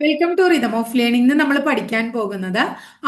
Welcome to rhythm of learning ഇന്ന് നമ്മൾ പഠിക്കാൻ പോകുന്നത്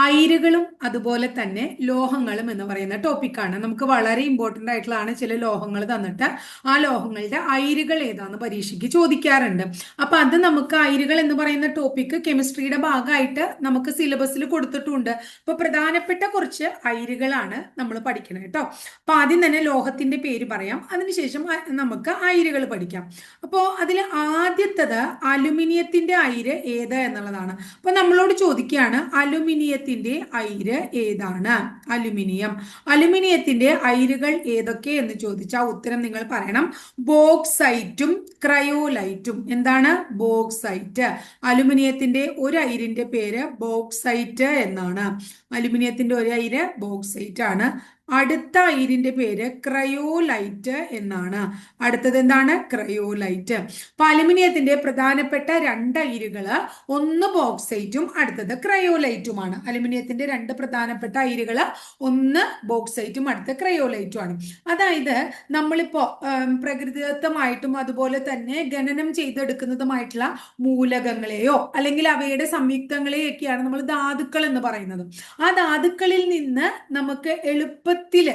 അയിരുകളും അതുപോലെ തന്നെ ലോഹങ്ങളും എന്ന് പറയുന്ന ടോപ്പിക്കാണ് നമുക്ക് വളരെ ഇമ്പോർട്ടന്റ് ആയിട്ടുള്ളതാണ് ചില ലോഹങ്ങൾ തന്നിട്ട്. ആ ലോഹങ്ങളുടെ അയിരുകൾ ഏതാന്ന് പരീക്ഷയ്ക്ക് ചോദിക്കാറുണ്ട്. അപ്പൊ അത് നമുക്ക് അയിരുകൾ എന്ന് പറയുന്ന ടോപ്പിക്ക് കെമിസ്ട്രിയുടെ ഭാഗമായിട്ട് നമുക്ക് സിലബസിൽ കൊടുത്തിട്ടുണ്ട്. അപ്പോൾ പ്രധാനപ്പെട്ട കുറച്ച് അയിരുകളാണ് നമ്മൾ പഠിക്കുന്നത് കേട്ടോ അപ്പൊ ആദ്യം തന്നെ ലോഹത്തിന്റെ പേര് പറയാം. അതിനുശേഷം നമുക്ക് അയിരുകൾ പഠിക്കാം. അപ്പോൾ അതിൽ ആദ്യത്തത് അലുമിനിയത്തിന്റെ അയിര് ഏത് എന്നുള്ളതാണ്. അപ്പൊ നമ്മളോട് ചോദിക്കുകയാണ് അലുമിനിയത്തിന്റെ അയിര് ഏതാണ്? അലുമിനിയം. അലുമിനിയത്തിന്റെ അയിരുകൾ ഏതൊക്കെ എന്ന് ചോദിച്ചാൽ ഉത്തരം നിങ്ങൾ പറയണം. ബോക്സൈറ്റും ക്രയോലൈറ്റും. എന്താണ്? ബോക്സൈറ്റ്. അലുമിനിയത്തിന്റെ ഒരു അയിരിന്റെ പേര് ബോക്സൈറ്റ് എന്നാണ്. അലുമിനിയത്തിന്റെ ഒരു അയിര് ബോക്സൈറ്റ് ആണ് അടുത്ത അയിരിന്റെ പേര് ക്രയോലൈറ്റ് എന്നാണ്. അടുത്തത് എന്താണ്? ക്രയോലൈറ്റ്. അപ്പൊ അലുമിനിയത്തിന്റെ പ്രധാനപ്പെട്ട രണ്ട് അയിരുകൾ ഒന്ന് ബോക്സൈറ്റും അടുത്തത് ക്രയോലൈറ്റുമാണ്. അലുമിനിയത്തിന്റെ രണ്ട് പ്രധാനപ്പെട്ട അയിരുകൾ ഒന്ന് ബോക്സൈറ്റും അടുത്ത ക്രയോലൈറ്റുമാണ്. അതായത് നമ്മളിപ്പോ പ്രകൃതിദത്തമായിട്ടും അതുപോലെ തന്നെ ഖനനം ചെയ്തെടുക്കുന്നതുമായിട്ടുള്ള മൂലകങ്ങളെയോ അല്ലെങ്കിൽ അവയുടെ സംയുക്തങ്ങളെയൊക്കെയാണ് നമ്മൾ ധാതുക്കൾ എന്ന് പറയുന്നത്. ആ ധാതുക്കളിൽ നിന്ന് നമുക്ക് എളുപ്പ എളുപ്പത്തിൽ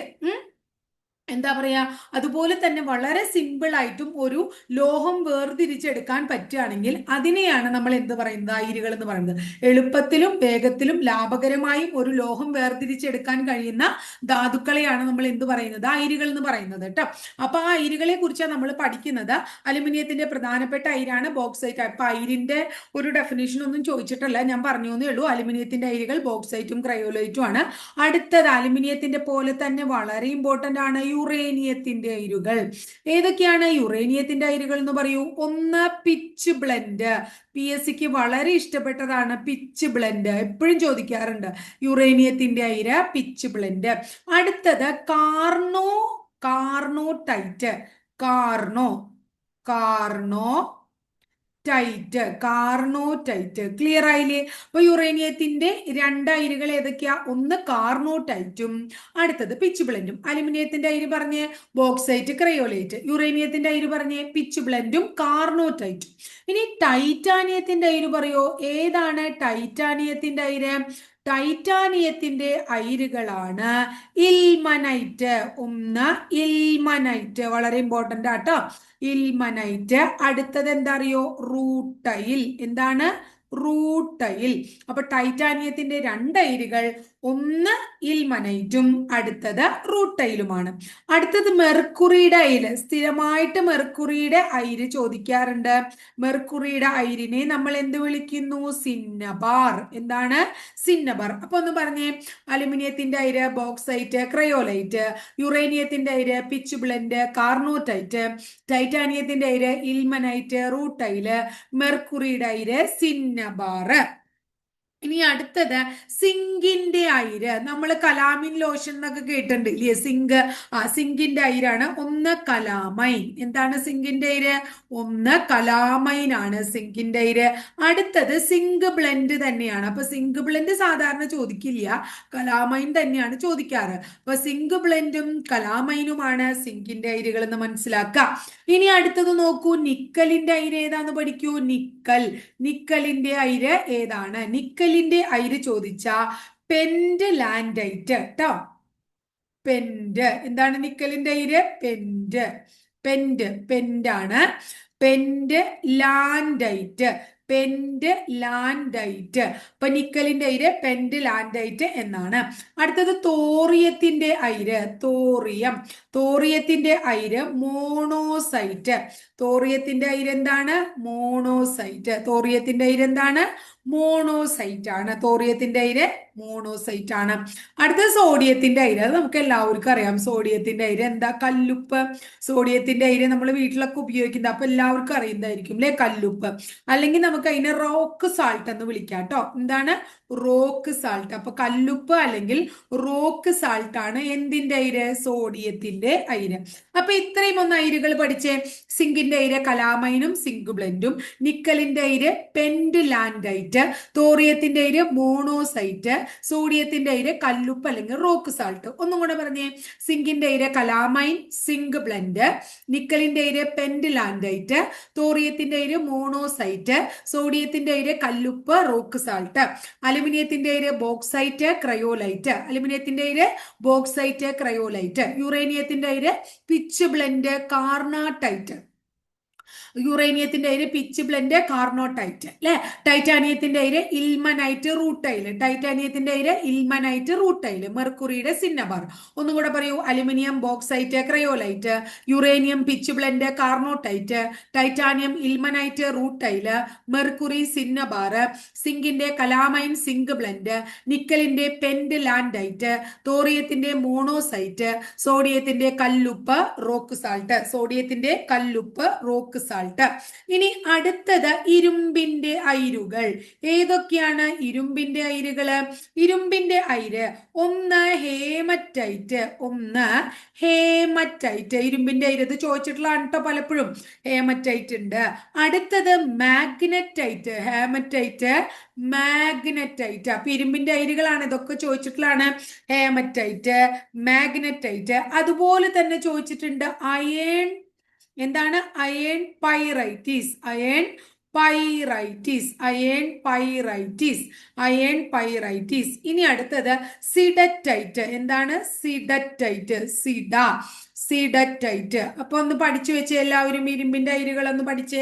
എന്താ പറയാ അതുപോലെ തന്നെ വളരെ സിമ്പിൾ ആയിട്ടും ഒരു ലോഹം വേർതിരിച്ചെടുക്കാൻ പറ്റുകയാണെങ്കിൽ അതിനെയാണ് നമ്മൾ എന്ത് പറയുന്നത് അയിരുകൾ എന്ന് പറയുന്നത്. എളുപ്പത്തിലും വേഗത്തിലും ലാഭകരമായും ഒരു ലോഹം വേർതിരിച്ചെടുക്കാൻ കഴിയുന്ന ധാതുക്കളെയാണ് നമ്മൾ എന്ത് പറയുന്നത് അയിരുകൾ എന്ന് പറയുന്നത് കേട്ടോ. അപ്പൊ ആ അയിരുകളെ കുറിച്ചാണ് നമ്മൾ പഠിക്കുന്നത്. അലുമിനിയത്തിന്റെ പ്രധാനപ്പെട്ട അയിരാണ് ബോക്സൈറ്റ് അപ്പൊ അയിരിന്റെ ഒരു ഡെഫിനേഷൻ ഒന്നും ചോദിച്ചിട്ടല്ല ഞാൻ പറഞ്ഞു എന്നേ ഉള്ളൂ. അലുമിനിയത്തിന്റെ അയിരുകൾ ബോക്സൈറ്റും ക്രയോലൈറ്റും ആണ്. അടുത്തത് അലുമിനിയത്തിന്റെ പോലെ തന്നെ വളരെ ഇമ്പോർട്ടന്റ് ആണ്. യുറേനിയത്തിന്റെ അയിരുകൾ. ഏതൊക്കെയാണ് യുറേനിയത്തിന്റെ അയിരുകൾ എന്ന് പറയൂ? ഒന്ന് പിച്ച് ബ്ലെൻഡ് പി എസ് സിക്ക് വളരെ ഇഷ്ടപ്പെട്ടതാണ് പിച്ച് ബ്ലെൻഡ് എപ്പോഴും ചോദിക്കാറുണ്ട് യുറേനിയത്തിന്റെ അയിര് പിച്ച് ബ്ലെൻഡ് അടുത്തത് carno carnotite carno carnotite carnotite clear ആയില്ലേ? അപ്പൊ യുറേനിയത്തിന്റെ രണ്ട് അയിരുകൾ ഏതൊക്കെയാ? ഒന്ന് കാർണോ ടൈറ്റും അടുത്തത് പിച്ച് ബ്ലെൻഡും അലുമിനിയത്തിന്റെ അയിര് പറഞ്ഞ് ബോക്സൈറ്റ് ക്രയോലൈറ്റ് യുറേനിയത്തിന്റെ അയിര് പറഞ്ഞ് പിച്ച് ബ്ലെൻഡും കാർണോ ടൈറ്റും ഇനി ടൈറ്റാനിയത്തിന്റെ അയിര് പറയോ? ഏതാണ് ടൈറ്റാനിയത്തിന്റെ അയിര് ടൈറ്റാനിയത്തിന്റെ അയിരുകളാണ് ഇൽമനൈറ്റ് ഒന്ന് ഇൽമനൈറ്റ് വളരെ ഇമ്പോർട്ടന്റ് ആട്ടോ. ഇൽമനൈറ്റ്. അടുത്തത് എന്താ അറിയോ റൂട്ടയിൽ. എന്താണ്? റൂട്ടയിൽ. അപ്പൊ ടൈറ്റാനിയത്തിന്റെ രണ്ട് അയിരുകൾ ഒന്ന് ഇൽമനൈറ്റും അടുത്തത് റൂട്ടയിലുമാണ്. അടുത്തത് മെർക്കുറിയുടെ അയിര് സ്ഥിരമായിട്ട് മെർക്കുറിയുടെ അയിര് ചോദിക്കാറുണ്ട്. മെർക്കുറിയുടെ അയിരിനെ നമ്മൾ എന്ത് വിളിക്കുന്നു? സിന്നബാർ. എന്താണ്? സിന്നബാർ. അപ്പൊ ഒന്ന് പറഞ്ഞേ. അലുമിനിയത്തിന്റെ അയിര് ബോക്സൈറ്റ് ക്രയോലൈറ്റ്. യുറേനിയത്തിന്റെ അയിര് പിച്ച് ബ്ലെൻഡ് കാർണോറ്റൈറ്റ് ടൈറ്റാനിയത്തിന്റെ അയിര് ഇൽമനൈറ്റ് റൂട്ടൈൽ മെർക്കുറിയുടെ അയിര് സിന്നബാർ ഇനി അടുത്തത് സിങ്കിന്റെ അയിര്. നമ്മൾ കലാമിൻ ലോഷൻ എന്നൊക്കെ കേട്ടിട്ടുണ്ട്. ഇല്ലേ? സിങ്ക്. ആ സിങ്കിന്റെ അയിരാണ്. ഒന്ന് കലാമൈൻ. എന്താണ് സിങ്കിന്റെ അയിര്? ഒന്ന് കലാമൈൻ ആണ് സിങ്കിന്റെ അയിര്. അടുത്തത് സിങ്ക് ബ്ലെൻഡ് തന്നെയാണ്. അപ്പൊ സിങ്ക് ബ്ലെൻഡ് സാധാരണ ചോദിക്കില്ല. കലാമൈൻ തന്നെയാണ് ചോദിക്കാറ്. അപ്പൊ സിങ്ക് ബ്ലെൻഡും കലാമൈനുമാണ് സിങ്കിന്റെ അയിരുകൾ എന്ന് മനസ്സിലാക്കാം. ഇനി അടുത്തത് നോക്കൂ. നിക്കലിന്റെ അയിര് ഏതാന്ന് പഠിക്കൂ? നിക്കൽ. നിക്കലിന്റെ അയിര് ഏതാണ്? നിക്കൽ നിക്കലിന്റെ അയിര് ചോദിച്ച പെൻഡ് ലാൻഡൈറ്റ് കേട്ടോ പെൻഡ് എന്താണ് നിക്കലിന്റെ അയിര്? പെൻഡ് പെൻഡ് പെൻഡാണ് പെൻഡ് ലാൻഡൈറ്റ്. പെൻഡ് ലാൻഡൈറ്റ്. അപ്പൊ നിക്കലിന്റെ അയിര് പെൻഡ് ലാൻഡൈറ്റ് എന്നാണ്. അടുത്തത് തോറിയത്തിന്റെ അയിര്. തോറിയം. തോറിയത്തിന്റെ അയിര് മോണോസൈറ്റ്. തോറിയത്തിന്റെ അയിരെന്താണ് മോണോസൈറ്റ്. തോറിയത്തിന്റെ അയിരെന്താണ് മോണോസൈറ്റ് ആണ്. തോറിയത്തിന്റെ അയിര് മോണോസൈറ്റ് ആണ്. അടുത്ത സോഡിയത്തിന്റെ അയിര്. അത് നമുക്ക് എല്ലാവർക്കും അറിയാം. സോഡിയത്തിന്റെ അയിര് എന്താ? കല്ലുപ്പ്. സോഡിയത്തിന്റെ അയിര് നമ്മൾ വീട്ടിലൊക്കെ ഉപയോഗിക്കുന്നത്. അപ്പൊ എല്ലാവർക്കും അറിയുന്നതായിരിക്കും അല്ലെ കല്ലുപ്പ്. അല്ലെങ്കിൽ നമുക്ക് അതിനെ റോക്ക് സാൾട്ട് എന്ന് വിളിക്കാം കേട്ടോ എന്താണ്? Rock salt. അപ്പൊ കല്ലുപ്പ് അല്ലെങ്കിൽ റോക്ക് സാൾട്ട് ആണ് എന്തിന്റെ അയിര്? സോഡിയത്തിന്റെ അയിര്. അപ്പൊ ഇത്രയും ഒന്ന് അയിരുകൾ പഠിച്ചേ. സിങ്കിന്റെ അയിര് കലാമൈനും സിങ്ക് ബ്ലെൻഡും നിക്കലിന്റെ അയിര് പെൻഡ് ലാൻഡൈറ്റ് തോറിയത്തിന്റെ അയിര് മോണോസൈറ്റ് സോഡിയത്തിന്റെ അയിര് കല്ലുപ്പ് അല്ലെങ്കിൽ റോക്ക് സാൾട്ട്. ഒന്നും കൂടെ പറഞ്ഞേ. സിങ്കിന്റെ അയിര് കലാമൈൻ സിങ്ക് ബ്ലെൻഡ് നിക്കലിന്റെ അയിര് പെൻഡ് ലാൻഡൈറ്റ് തോറിയത്തിന്റെ അയിര് മോണോസൈറ്റ് സോഡിയത്തിന്റെ അയിര് കല്ലുപ്പ് റോക്ക് സാൾട്ട്. അലുമിനിയത്തിന്റെ അയിര് ബോക്സൈറ്റ് ക്രയോലൈറ്റ്. അലുമിനിയത്തിന്റെ അയിര് ബോക്സൈറ്റ് ക്രയോലൈറ്റ്. യുറേനിയത്തിന്റെ അയിര് പിച്ച് ബ്ലെൻഡ് കാർണാടൈറ്റ് യുറേനിയത്തിന്റെ അതിൽ പിച്ച് ബ്ലെൻഡ് കാർണോടൈറ്റ് അല്ലെ ടൈറ്റാനിയത്തിന്റെ അതിൽ ഇൽമനൈറ്റ് റൂട്ടൈൽ ടൈറ്റാനിയത്തിന്റെ അതിൽ ഇൽമനൈറ്റ് റൂട്ടൈൽ മെർക്കുറിയുടെ സിന്നബാർ ഒന്നും കൂടെ പറയൂ. Aluminium bauxite cryolite uranium pitchblende carnotite titanium ilmenite rutile mercury cinnabar സിങ്കിന്റെ calamine zinc blende നിക്കലിന്റെ പെൻഡ് ലാൻഡൈറ്റ് തോറിയത്തിന്റെ മോണോസൈറ്റ് സോഡിയത്തിന്റെ കല്ലുപ്പ് റോക്ക് സാൾട്ട് സോഡിയത്തിന്റെ കല്ലുപ്പ് റോക്ക് സാൾട്ട് ഇനി അടുത്തത് ഇരുമ്പിന്റെ അയിരുകൾ. ഏതൊക്കെയാണ് ഇരുമ്പിന്റെ അയിരുകൾ ഇരുമ്പിന്റെ അയിര്. ഒന്ന് ഹേമറ്റൈറ്റ്. ഒന്ന് ഹേമറ്റൈറ്റ്. ഇരുമ്പിന്റെ അയിര്. ഇത് ചോദിച്ചിട്ടുള്ളതാണ് കേട്ടോ പലപ്പോഴും. ഹേമറ്റൈറ്റ് ഉണ്ട്. അടുത്തത് മാഗ്നറ്റൈറ്റ്. Haematite magnetite. അപ്പൊ ഇരുമ്പിന്റെ അയിരുകളാണ് ഇതൊക്കെ ചോദിച്ചിട്ടുള്ളതാണ്. Haematite magnetite. അതുപോലെ തന്നെ ചോദിച്ചിട്ടുണ്ട് അയേൺ എന്താണ്? Iron pyrites iron pyrites iron pyrites iron pyrites ഇനി അടുത്തത് സിഡറ്റൈറ്റ് എന്താണ്? സിഡറ്റൈറ്റ് സിഡ സിഡറ്റൈറ്റ് അപ്പൊ ഒന്ന് പഠിച്ചു വെച്ച് എല്ലാവരും ഇരുമ്പിന്റെ അയിരുകൾ ഒന്ന് പഠിച്ച്.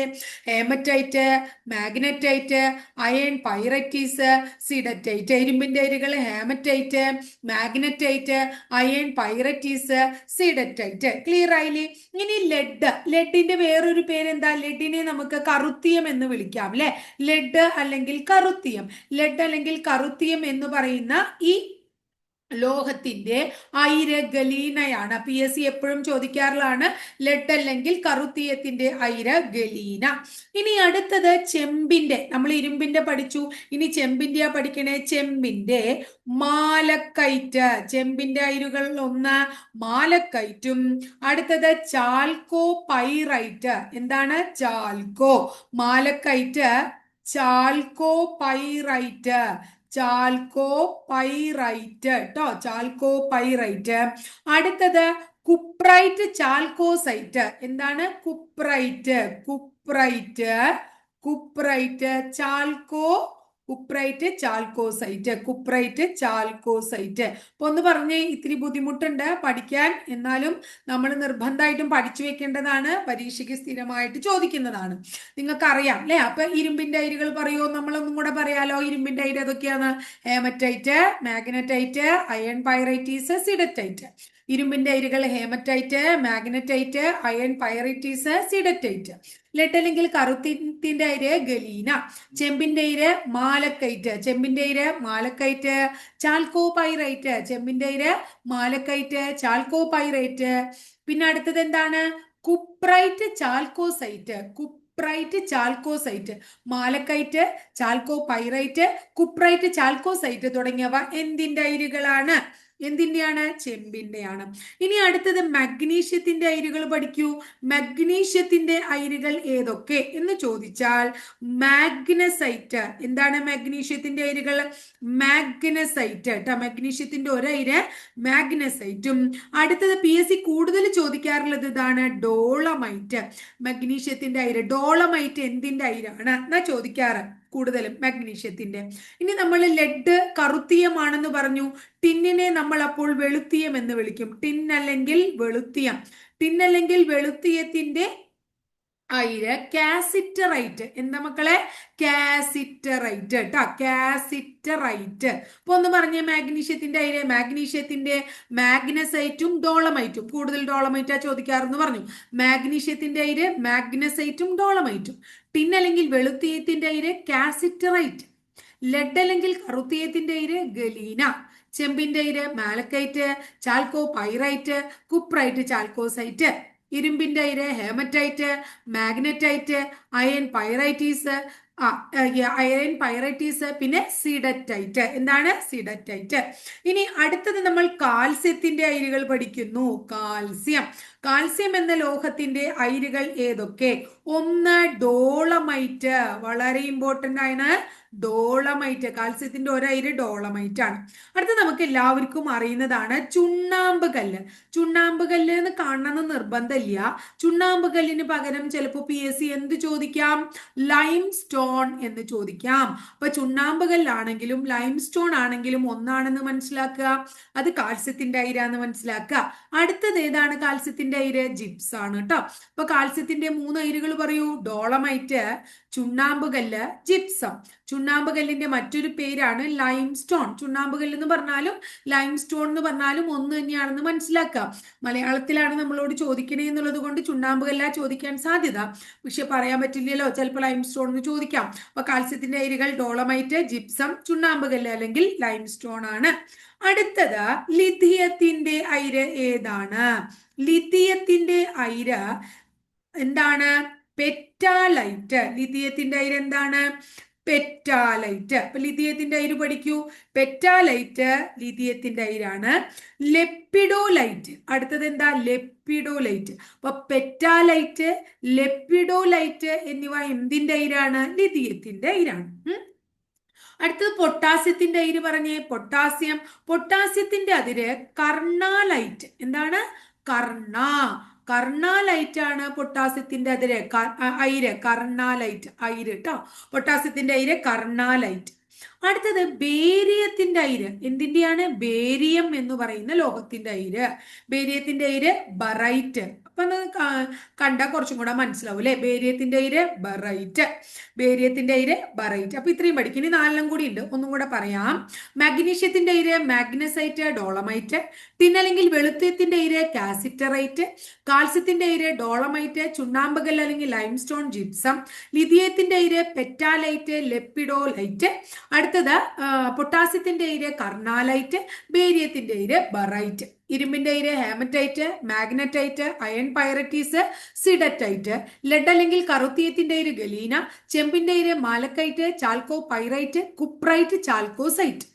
Haematite magnetite iron pyrites siderite ഇരുമ്പിന്റെ അയിരുകൾ haematite magnetite iron pyrites siderite clear ആയില്ലേ? ഇനി ലെഡ്. ലെഡിന്റെ വേറൊരു പേരെന്താ? ലെഡിനെ നമുക്ക് കറുത്തിയം എന്ന് വിളിക്കാം അല്ലെ ലെഡ് അല്ലെങ്കിൽ കറുത്തിയം. ലെഡ് അല്ലെങ്കിൽ കറുത്തിയം എന്ന് പറയുന്ന ഈ ലോഹത്തിന്റെ ഐരഗലീനയാണ്. പി എസ് സി എപ്പോഴും ചോദിക്കാറുള്ളതാണ് ലെഡ് അല്ലെങ്കിൽ കറുത്തീയത്തിന്റെ ഐരഗലീന. ഇനി അടുത്തത് ചെമ്പിന്റെ നമ്മൾ ഇരുമ്പിന്റെ പഠിച്ചു. ഇനി ചെമ്പിന്റെ പഠിക്കണേ. ചെമ്പിന്റെ മാലക്കൈറ്റ് ചെമ്പിന്റെ അയിരുകൾ ഒന്ന് മാലക്കൈറ്റും അടുത്തത് ചാൽക്കോ പൈറൈറ്റ്. എന്താണ്? ചാൽക്കോ. Malachite chalcopyrite. ചാൽക്കോ പൈറൈറ്റ് കേട്ടോ ചാൽക്കോ പൈറൈറ്റ് അടുത്തത് കുപ്രൈറ്റ് ചാൽക്കോസൈറ്റ്. എന്താണ് cuprite? Cuprite cuprite chalco cuprite chalcocite cuprite chalcocite. അപ്പൊ ഒന്ന് പറഞ്ഞേ ഇത്തിരി ബുദ്ധിമുട്ടുണ്ട് പഠിക്കാൻ. എന്നാലും നമ്മൾ നിർബന്ധമായിട്ടും പഠിച്ചു വെക്കേണ്ടതാണ് പരീക്ഷയ്ക്ക് സ്ഥിരമായിട്ട് ചോദിക്കുന്നതാണ്. നിങ്ങൾക്കറിയാം അല്ലെ? അപ്പൊ ഇരുമ്പിന്റെ അയിരുകൾ പറയുമോ നമ്മളൊന്നും കൂടെ പറയാലോ ഇരുമ്പിന്റെ അയിര് ഏതൊക്കെയാണ്? Haematite magnetite iron pyrites siderite. ഇരുമ്പിന്റെ അയിരുകൾ haematite magnetite iron pyrites siderite. Lead അല്ലെങ്കിൽ കറുത്തിന്റെ അയിര് ഗലീന. ചെമ്പിന്റെ അയിര് മാലക്കൈറ്റ്. ചെമ്പിന്റെ അയിര് മാലക്കൈറ്റ് ചാൽക്കോ പൈറൈറ്റ് ചെമ്പിന്റെ അയിര് മാലക്കൈറ്റ് ചാൽക്കോ പൈറൈറ്റ് പിന്നെ അടുത്തത് എന്താണ്? Cuprite chalcocite. Cuprite chalcocite. Malachite chalcopyrite cuprite chalcocite തുടങ്ങിയവ എന്തിന്റെ അയിരുകളാണ് എന്തിന്റെയാണ്? ചെമ്പിന്റെയാണ്. ഇനി അടുത്തത് മഗ്നീഷ്യത്തിന്റെ അയിരുകൾ പഠിക്കൂ. മഗ്നീഷ്യത്തിന്റെ അയിരുകൾ ഏതൊക്കെ? എന്ന് ചോദിച്ചാൽ മാഗ്നസൈറ്റ്. എന്താണ് മഗ്നീഷ്യത്തിന്റെ അയിരുകൾ? മാഗ്നസൈറ്റ് കേട്ടോ. മഗ്നീഷ്യത്തിന്റെ ഒരയിര് മാഗ്നസൈറ്റും. അടുത്തത് പി എസ് സി കൂടുതൽ ചോദിക്കാറുള്ളത് ഇതാണ് ഡോളമൈറ്റ്. മഗ്നീഷ്യത്തിന്റെ അയിര്. ഡോളമൈറ്റ് എന്തിന്റെ അയിരാണ്? എന്നാ ചോദിക്കാറ്. കൂടുതലും മാഗ്നീഷ്യത്തിന്റെ ഇനി നമ്മൾ ലെഡ് കറുത്തിയമാണെന്ന് പറഞ്ഞു. ടിന്നിനെ നമ്മൾ അപ്പോൾ വെളുത്തിയം എന്ന് വിളിക്കും. ടിൻ അല്ലെങ്കിൽ വെളുത്തിയം. ടിൻ അല്ലെങ്കിൽ വെളുത്തിയത്തിന്റെ അയിര് കാസിറ്ററൈറ്റ്. എന്താ മക്കളെ? കാസിറ്ററൈറ്റ് കേട്ടോ. കാസിറ്ററൈറ്റ്. അപ്പൊ ഒന്ന് പറഞ്ഞ മാഗ്നീഷ്യത്തിന്റെ അയിര്. മാഗ്നീഷ്യത്തിന്റെ മാഗ്നസൈറ്റും ഡോളമൈറ്റും. കൂടുതൽ ഡോളമൈറ്റാ ചോദിക്കാറെന്ന് പറഞ്ഞു. മാഗ്നീഷ്യത്തിന്റെ അയിര് മാഗ്നസൈറ്റും ഡോളമൈറ്റും. ടിൻ അല്ലെങ്കിൽ വെളുത്തിയത്തിന്റെ അയിര് കാസിറ്ററൈറ്റ്. ലെഡ് അല്ലെങ്കിൽ കറുത്തിയത്തിന്റെ അയിര് ഗലീന. ചെമ്പിന്റെ അയിര് malachite chalcopyrite cuprite chalcocite ഇരുമ്പിന്റെ അയിര് haematite magnetite iron pyrites iron pyrites പിന്നെ സിഡറ്റൈറ്റ്. എന്താണ് സിഡറ്റൈറ്റ്? ഇനി അടുത്തത് നമ്മൾ കാൽസ്യത്തിന്റെ അയിരുകൾ പഠിക്കുന്നു. കാൽസ്യം. കാൽസ്യം എന്ന ലോഹത്തിന്റെ അയിരുകൾ ഏതൊക്കെ? ഒന്ന് ഡോളമൈറ്റ്. വളരെ ഇമ്പോർട്ടന്റ് ആണ്. ഡോളമൈറ്റ്. കാൽസ്യത്തിന്റെ ഒരയിര് ഡോളമൈറ്റ് ആണ്. അടുത്ത നമുക്ക് എല്ലാവർക്കും അറിയുന്നതാണ് ചുണ്ണാമ്പ് കല്ല്. ചുണ്ണാമ്പ് കല്ല് എന്ന് കാണണമെന്ന് നിർബന്ധമില്ല. ചുണ്ണാമ്പ് കല്ലിന് പകരം ചിലപ്പോൾ പി എസ് സി എന്ത് ചോദിക്കാം? ലൈം സ്റ്റോൺ എന്ന് ചോദിക്കാം. അപ്പൊ ചുണ്ണാമ്പ് കല്ലാണെങ്കിലും ലൈം സ്റ്റോൺ ആണെങ്കിലും ഒന്നാണെന്ന് മനസ്സിലാക്കുക. അത് കാൽസ്യത്തിന്റെ അയിരാന്ന് മനസ്സിലാക്കുക. അടുത്തത് ഏതാണ് കാൽസ്യത്തിന്റെ അയിര് ജിപ്സ് ആണ് കേട്ടോ അപ്പൊ കാൽസ്യത്തിന്റെ മൂന്ന് അയിരുകൾ പറയൂ. Dolomite ചുണ്ണാമ്പുകല്ല് gypsum. ചുണ്ണാമ്പുകല്ലിന്റെ മറ്റൊരു പേരാണ് ലൈം സ്റ്റോൺ ചുണ്ണാമ്പുകല്ല് എന്ന് പറഞ്ഞാലും ലൈം സ്റ്റോൺ എന്ന് പറഞ്ഞാലും ഒന്ന് തന്നെയാണെന്ന് മനസ്സിലാക്കാം. മലയാളത്തിലാണ് നമ്മളോട് ചോദിക്കണേ എന്നുള്ളത് കൊണ്ട് ചുണ്ണാമ്പുകല്ല ചോദിക്കാൻ സാധ്യത. പക്ഷെ പറയാൻ പറ്റില്ലല്ലോ ചിലപ്പോൾ ലൈം സ്റ്റോൺ എന്ന് ചോദിക്കാം. അപ്പൊ കാൽസ്യത്തിന്റെ അരികൾ ഡോളമൈറ്റ് ജിപ്സം ചുണ്ണാമ്പുകല്ല് അല്ലെങ്കിൽ ലൈം സ്റ്റോൺ ആണ്. അടുത്തത് ലിഥിയത്തിന്റെ അയിര് ഏതാണ്? ലിഥിയത്തിന്റെ അയിര് എന്താണ്? പെറ്റാലൈറ്റ്. ലിഥിയത്തിന്റെ അയിര് എന്താണ്? പെറ്റാലൈറ്റ്. അപ്പൊ ലിഥിയത്തിന്റെ അയിര് പഠിക്കൂ. പെറ്റാലൈറ്റ് ലിഥിയത്തിന്റെ അയിരാണ് ലെപ്പിഡോലൈറ്റ്. അടുത്തത് എന്താ? ലെപ്പിഡോലൈറ്റ്. അപ്പൊ പെറ്റാലൈറ്റ് ലെപ്പിഡോലൈറ്റ് എന്നിവ എന്തിന്റെ അയിരാണ്? ലിഥിയത്തിന്റെ അയിരാണ്. അടുത്തത് പൊട്ടാസ്യത്തിന്റെ അയിര് പറഞ്ഞേ. പൊട്ടാസ്യം. പൊട്ടാസ്യത്തിന്റെ അതിര് കർണാലൈറ്റ്. എന്താണ്? കർണ. കർണാലൈറ്റ് ആണ് പൊട്ടാസ്യത്തിന്റെ അതിര് അയിര്. കർണാലൈറ്റ്. അയിര് കേട്ടോ പൊട്ടാസ്യത്തിന്റെ അയിര് കർണാലൈറ്റ്. അടുത്തത് ബേരിയത്തിന്റെ അയിര്. എന്തിന്റെയാണ് ബേരിയം എന്ന് പറയുന്ന ലോഹത്തിന്റെ അയിര്. ബേരിയത്തിന്റെ അയിര് ബറൈറ്റ്. അപ്പൊ കണ്ട കുറച്ചും കൂടെ മനസ്സിലാവും അല്ലെ? ബേരിയത്തിന്റെ അയിര് ബറൈറ്റ്. ബേരിയത്തിന്റെ അയിര് ബറൈറ്റ്. അപ്പൊ ഇത്രയും പഠിക്കും. ഇനി നാലെണ്ണം കൂടി ഉണ്ട്. ഒന്നും കൂടെ പറയാം. മാഗ്നീഷ്യത്തിന്റെ അയിര് മാഗ്നസൈറ്റ് ഡോളമൈറ്റ്. തിന്നല്ലെങ്കിൽ വെളുത്തത്തിന്റെ അയിര് കാസിറ്ററൈറ്റ്. കാൽസ്യത്തിന്റെ അയിര് ഡോളമൈറ്റ്. ചുണ്ണാമ്പകൽ അല്ലെങ്കിൽ ലൈംസ്റ്റോൺ ജിപ്സം. ലിഥിയത്തിന്റെ അയിര് പെറ്റാലൈറ്റ് ലെപ്പിഡോലൈറ്റ്. അടുത്തത് പൊട്ടാസ്യത്തിന്റെ അയിര് കർണാലൈറ്റ് ബേരിയത്തിന്റെ അയിര് ബറൈറ്റ്. ഇരുമ്പിന്റെ അയിര് haematite magnetite iron pyrites siderite. Lead അല്ലെങ്കിൽ കറുത്തിയത്തിന്റെ അയിര് ഗലീന. ചെമ്പിന്റെ അയിര് malachite chalcopyrite cuprite chalcocite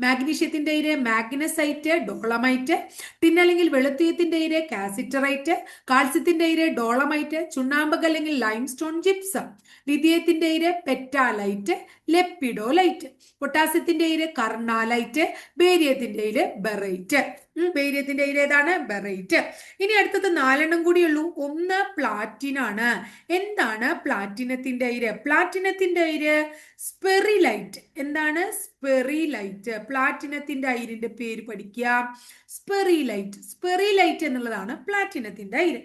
മാഗ്നീഷ്യത്തിന്റെ ഇര മാഗ്നസൈറ്റ് ഡോളമൈറ്റ് ടിൻ അല്ലെങ്കിൽ വെളുത്തീയത്തിന്റെ ഇര കാസിറ്ററൈറ്റ് കാൽസ്യത്തിന്റെ ഇര ഡോളമൈറ്റ് ചുണ്ണാമ്പക അല്ലെങ്കിൽ ലൈംസ്റ്റോൺ ജിപ്സം ലിഥിയത്തിന്റെ ഇര പെറ്റാലൈറ്റ് ലെപ്പിഡോലൈറ്റ് പൊട്ടാസ്യത്തിന്റെ ഇര കർണാലൈറ്റ് ബേരിയത്തിന്റെ ഇര ബെറൈറ്റ് ബേരിയത്തിന്റെ ഏതാണ്? ബെറൈറ്റ്. ഇനി അടുത്തത് നാലെണ്ണം കൂടിയുള്ളൂ. ഒന്ന് പ്ലാറ്റിൻ ആണ് എന്താണ് പ്ലാറ്റിനത്തിന്റെ ഇര പ്ലാറ്റിനത്തിന്റെ ഇര സ്പെറിലൈറ്റ്. എന്താണ്? സ്പെറിലൈറ്റ്. പ്ലാറ്റിനത്തിന്റെ അയിരിന്റെ പേര് പഠിക്കുക. സ്പെറിലൈറ്റ്. സ്പെറിലൈറ്റ് എന്നുള്ളതാണ് പ്ലാറ്റിനത്തിന്റെ അയിര്.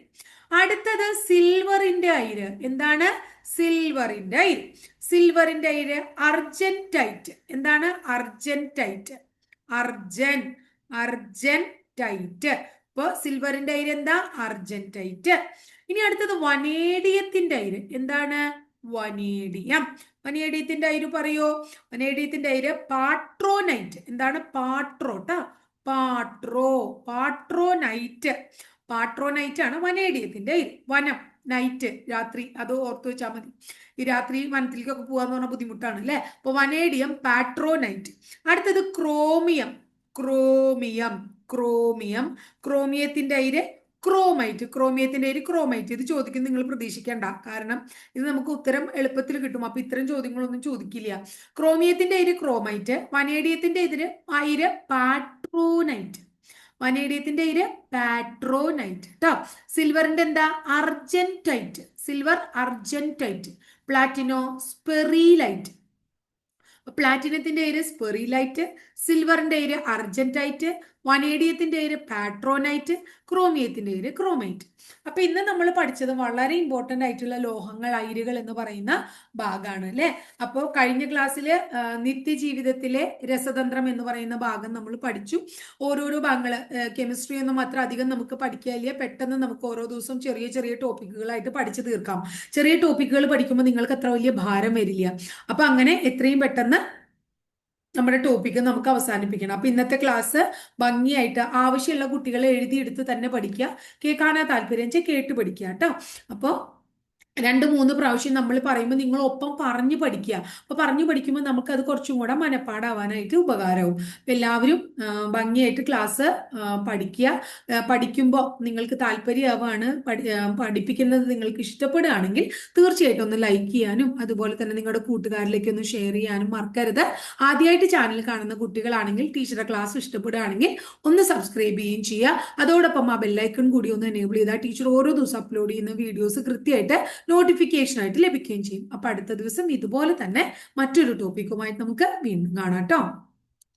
അടുത്തത് സിൽവറിന്റെ അയിര്. എന്താണ്? സിൽവറിന്റെ അയിര്. സിൽവറിന്റെ അയിര് അർജന്റൈറ്റ് എന്താണ്? അർജന്റൈറ്റ് അർജൻ. അർജന്റൈറ്റ് ഇപ്പോ സിൽവറിന്റെ അയിര് എന്താ? അർജന്റൈറ്റ് ഇനി അടുത്തത് വനേഡിയത്തിന്റെ അയിര്. എന്താണ്? വനേഡിയം. വനേഡിയത്തിന്റെ അയിര് പറയോ? വനേഡിയത്തിന്റെ അയിര് പാട്രോനൈറ്റ്. എന്താണ്? പാട്രോ ട്ടാ. പാട്രോ. പാട്രോനൈറ്റ്. പാട്രോനൈറ്റ് ആണ് വനേഡിയത്തിന്റെ അയിര്. വനം. നൈറ്റ്. രാത്രി. അത് ഓർത്തു വെച്ചാൽ മതി. ഈ രാത്രി വനത്തിലേക്കൊക്കെ പോകാന്ന് പറഞ്ഞാൽ ബുദ്ധിമുട്ടാണ് അല്ലെ അപ്പൊ വനേഡിയം പാട്രോനൈറ്റ്. അടുത്തത് ക്രോമിയം. ക്രോമിയം. ക്രോമിയം. ക്രോമിയത്തിന്റെ അയിര് ക്രോമൈറ്റ് ക്രോമിയത്തിന്റെ ഒരു ക്രോമൈറ്റ് ഇത് ചോദിക്കും നിങ്ങൾ പ്രതീക്ഷിക്കേണ്ട. കാരണം ഇത് നമുക്ക് ഉത്തരം എളുപ്പത്തിൽ കിട്ടും. അപ്പൊ ഇത്തരം ചോദ്യങ്ങളൊന്നും ചോദിക്കില്ല. ക്രോമിയത്തിന്റെ ഒരു ക്രോമൈറ്റ് വനേഡിയത്തിന്റെ ഇതിന് അയിര് പാട്രോനൈറ്റ് വനേഡിയത്തിന്റെ ഇര് പാട്രോനൈറ്റ് കേട്ടോ സിൽവറിന്റെ എന്താ? അർജന്റൈറ്റ് സിൽവർ അർജന്റൈറ്റ് പ്ലാറ്റിനോ സ്പെറിലൈറ്റ് പ്ലാറ്റിനത്തിന്റെ പേര് സ്പെറിലൈറ്റ് സിൽവറിന്റെ പേര് അർജന്റൈറ്റ് വനേഡിയത്തിന്റെ പേര് പാട്രോനൈറ്റ് ക്രോമിയത്തിന്റെ പേര് ക്രോമൈറ്റ് അപ്പൊ ഇന്ന് നമ്മൾ പഠിച്ചത് വളരെ ഇമ്പോർട്ടന്റ് ആയിട്ടുള്ള ലോഹങ്ങൾ അയിരുകൾ എന്ന് പറയുന്ന ഭാഗമാണ് അല്ലെ? അപ്പോൾ കഴിഞ്ഞ ക്ലാസ്സിൽ നിത്യജീവിതത്തിലെ രസതന്ത്രം എന്ന് പറയുന്ന ഭാഗം നമ്മൾ പഠിച്ചു. ഓരോരോ ഭാഗങ്ങൾ കെമിസ്ട്രി ഒന്നും മാത്രം അധികം നമുക്ക് പഠിക്കാനില്ല പെട്ടെന്ന് നമുക്ക് ഓരോ ദിവസവും ചെറിയ ചെറിയ ടോപ്പിക്കുകളായിട്ട് പഠിച്ചു തീർക്കാം. ചെറിയ ടോപ്പിക്കുകൾ പഠിക്കുമ്പോൾ നിങ്ങൾക്ക് അത്ര വലിയ ഭാരം വരില്ല. അപ്പൊ അങ്ങനെ എത്രയും പെട്ടെന്ന് നമ്മുടെ ടോപ്പിക്ക് നമുക്ക് അവസാനിപ്പിക്കണം. അപ്പൊ ഇന്നത്തെ ക്ലാസ് ഭംഗിയായിട്ട് ആവശ്യമുള്ള കുട്ടികളെ എഴുതിയെടുത്ത് തന്നെ പഠിക്കുക. കേൾക്കാനാ താല്പര്യം. വെച്ചാൽ കേട്ട് പഠിക്കുക കേട്ടോ. അപ്പോൾ രണ്ട് മൂന്ന് പ്രാവശ്യം നമ്മൾ പറയുമ്പോൾ നിങ്ങൾ ഒപ്പം പറഞ്ഞു പഠിക്കുക. അപ്പോൾ പറഞ്ഞു പഠിക്കുമ്പോൾ നമുക്ക് അത് കുറച്ചും കൂടെ മനപ്പാടാവാനായിട്ട് ഉപകാരവും. എല്ലാവരും ഭംഗിയായിട്ട് ക്ലാസ് പഠിക്കുക. പഠിക്കുമ്പോൾ നിങ്ങൾക്ക് താല്പര്യമാവാണ് പഠിപ്പിക്കുന്നത് നിങ്ങൾക്ക് ഇഷ്ടപ്പെടുകയാണെങ്കിൽ തീർച്ചയായിട്ടും ഒന്ന് ലൈക്ക് ചെയ്യാനും അതുപോലെ തന്നെ നിങ്ങളുടെ കൂട്ടുകാരിലേക്ക് ഒന്ന് ഷെയർ ചെയ്യാനും മറക്കരുത്. ആദ്യമായിട്ട് ചാനൽ കാണുന്ന കുട്ടികളാണെങ്കിൽ ടീച്ചറുടെ ക്ലാസ് ഇഷ്ടപ്പെടുകയാണെങ്കിൽ ഒന്ന് സബ്സ്ക്രൈബ് ചെയ്യുകയും ചെയ്യുക. അതോടൊപ്പം ആ ബെല്ലൈക്കൺ കൂടി ഒന്ന് എനേബിൾ ചെയ്താൽ ടീച്ചർ ഓരോ ദിവസം അപ്ലോഡ് ചെയ്യുന്ന വീഡിയോസ് കൃത്യമായിട്ട് നോട്ടിഫിക്കേഷൻ ആയിട്ട് ലഭിക്കുകയും ചെയ്യും. അപ്പൊ അടുത്ത ദിവസം ഇതുപോലെ തന്നെ മറ്റൊരു ടോപ്പിക്കുമായിട്ട് നമുക്ക് വീണ്ടും കാണാം കേട്ടോ.